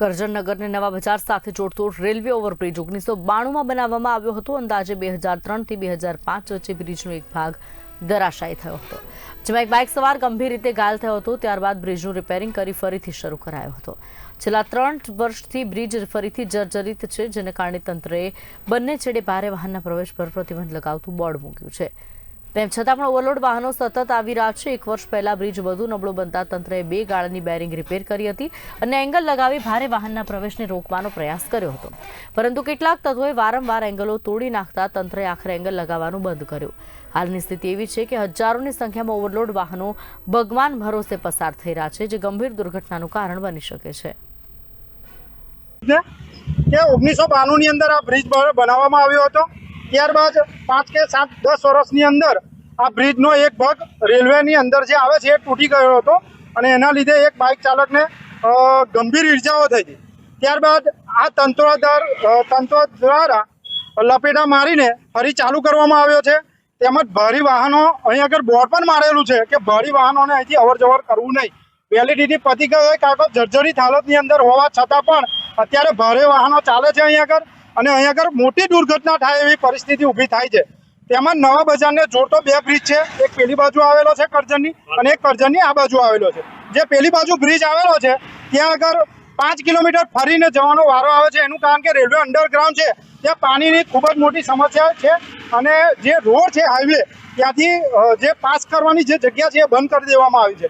કરજણનગરને નવા બજાર સાથે જોડતો રેલવે ઓવરબ્રિજ ઓગણીસો બાણુંમાં બનાવવામાં આવ્યો હતો. અંદાજે બે હજાર ત્રણથી બે હજાર પાંચ વચ્ચે બ્રિજનો એક ભાગ ધરાશાયી થયો હતો. જેમાં એક બાઇક સવાર ગંભીર રીતે ઘાયલ થયો હતો. ત્યારબાદ બ્રિજનું રિપેરિંગ કરી ફરીથી શરૂ કરાયો હતો. છેલ્લા ત્રણ વર્ષથી બ્રિજ ફરીથી જર્જરિત છે, જેને કારણે તંત્રએ બંને છેડે ભારે વાહનના પ્રવેશ પર પ્રતિબંધ લગાવતું બોર્ડ મૂક્યું છે. તેમ છતાં પણ ઓવરલોડ વાહનો સતત આવી રહ્યા છે. એક વર્ષ પહેલા બ્રિજ વધુ નબળો બનતા તંત્રએ બે ગાળાની બેરિંગ રિપેર કરી હતી અને એંગલ લગાવી ભારે વાહનના પ્રવેશને રોકવાનો પ્રયાસ કર્યો હતો. પરંતુ કેટલાક તત્વોએ વારંવાર એંગલો તોડી નાખતા તંત્રએ આખરે એંગલ લગાવવાનું બંધ કર્યું. હાલની સ્થિતિ એવી છે કે હજારોની સંખ્યામાં ઓવરલોડ વાહનો ભગવાન ભરોસે પસાર થઈ રહ્યા છે, જે ગંભીર દુર્ઘટનાનું કારણ બની શકે છે. કે ઓગણીસો બાણુંની અંદર આ બ્રિજ બનાવવામાં આવ્યો હતો. ત્યારબાદ પાંચ કે સાત દસ વર્ષની અંદર આ બ્રિજનો એક ભાગ રેલવેની અંદર જે આવે છે એ તૂટી ગયો હતો અને એના લીધે એક બાઇક ચાલકને ગંભીર ઈર્જાઓ થઈ હતી ત્યારબાદ આ તંત્ર અ, તંત્ર દ્વારા લપેટા મારીને ફરી ચાલુ કરવામાં આવ્યો છે. તેમજ ભારી વાહનો અહીં આગળ બોર્ડ પણ મારેલું છે કે ભારી વાહનોને અહીંથી અવર જવર કરવું નહીં. વેલિડિટી પતી ગયો હોય કાં તો જર્જરિત હાલતની અંદર હોવા છતાં પણ અત્યારે ભારે વાહનો ચાલે છે અહીં આગળ. અને અહીં આગળ મોટી દુર્ઘટના થાય એવી પરિસ્થિતિ ઊભી થાય છે. તેમાં નવા બજારને જોડતો બે બ્રિજ છે. એક પેલી બાજુ આવેલો છે કરજણની અને એક કરજણની આ બાજુ આવેલો છે. જે પેલી બાજુ બ્રિજ આવેલો છે, ત્યાં આગળ પાંચ કિલોમીટર ફરીને જવાનો વારો આવે છે. એનું કારણ કે રેલવે અંડરગ્રાઉન્ડ છે. ત્યાં પાણીની ખૂબ જ મોટી સમસ્યા છે અને જે રોડ છે હાઈવે, ત્યાંથી જે પાસ કરવાની જે જગ્યા છે એ બંધ કરી દેવામાં આવી છે.